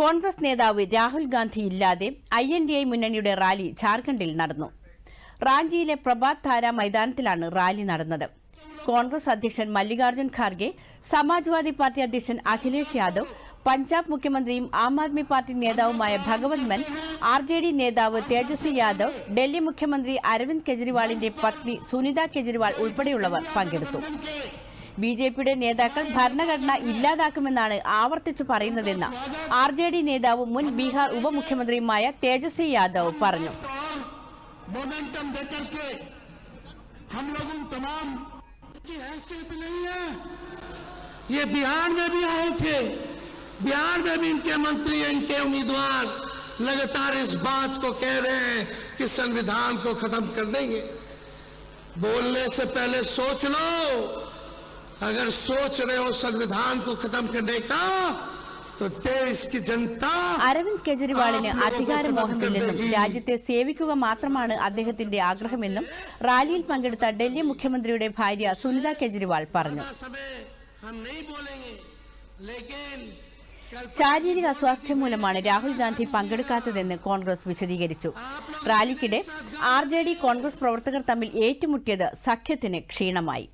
കോൺഗ്രസ് നേതാവ് രാഹുൽ ഗാന്ധി ഇല്ലാതെ I N D I മുന്നണിയുടെ റാലി ജാർഖണ്ഡിൽ നടന്നു. റാഞ്ചിയിലെ പ്രഭാത് താര മൈതാനത്തിലാണ് റാലി നടന്നത്. കോൺഗ്രസ് അധ്യക്ഷൻ മല്ലികാർജുൻ ഖാർഗെ സമാജ്വാദി പാർട്ടി അധ്യക്ഷൻ അഖിലേഷ് യാദവ് പഞ്ചാബ് മുഖ്യമന്ത്രിയും ആം ആദ്മി പാർട്ടി നേതാവുമായ ഭഗവത് മൻ ആർ ജെ ഡി നേതാവ് തേജസ്വി യാദവ് ഡൽഹി മുഖ്യമന്ത്രി അരവിന്ദ് കെജ്രിവാളിന്റെ പത്നി സുനിത കെജ്രിവാൾ ഉൾപ്പെടെയുള്ളവർ പങ്കെടുത്തു. ബി ജെ പിയുടെ നേതാക്കൾ ഭരണഘടന ഇല്ലാതാക്കുമെന്നാണ് ആവർത്തിച്ചു പറയുന്നതെന്ന് ആർ ജെ ഡി നേതാവും മുൻ ബീഹാർ ഉപമുഖ്യമന്ത്രിയുമായ തേജസ്വി യാദവ് പറഞ്ഞു मोमेंटम देकर के हम लोग उन तमाम की हैसियत नहीं है ये बिहार में भी आए थे बिहार में भी इनके मंत्री इनके उम्मीदवार लगातार इस बात को कह रहे हैं कि संविधान को खत्म कर देंगे बोलने से पहले सोच लो अगर सोच रहे हो संविधान को खत्म करने का तो देश की जनता അരവിന്ദ് കെജ്രിവാളിന് അധികാരമോഹമില്ലെന്നും രാജ്യത്തെ സേവിക്കുക മാത്രമാണ് അദ്ദേഹത്തിന്റെ ആഗ്രഹമെന്നും റാലിയിൽ പങ്കെടുത്ത ഡൽഹി മുഖ്യമന്ത്രിയുടെ ഭാര്യ സുനിത കെജ്രിവാൾ പറഞ്ഞു समय हम नहीं बोलेंगे लेकिन कल ശാരീരിക അസ്വാസ്ഥ്യം മൂലമാണ് രാഹുൽ ഗാന്ധി പങ്കെടുക്കാത്തതെന്ന് കോൺഗ്രസ് വിശദീകരിച്ചു റാലിക്കിടെ ആർ ജെ ഡി കോൺഗ്രസ് പ്രവർത്തകർ തമ്മിൽ ഏറ്റുമുട്ടിയത് സഖ്യത്തിന് ക്ഷീണമായി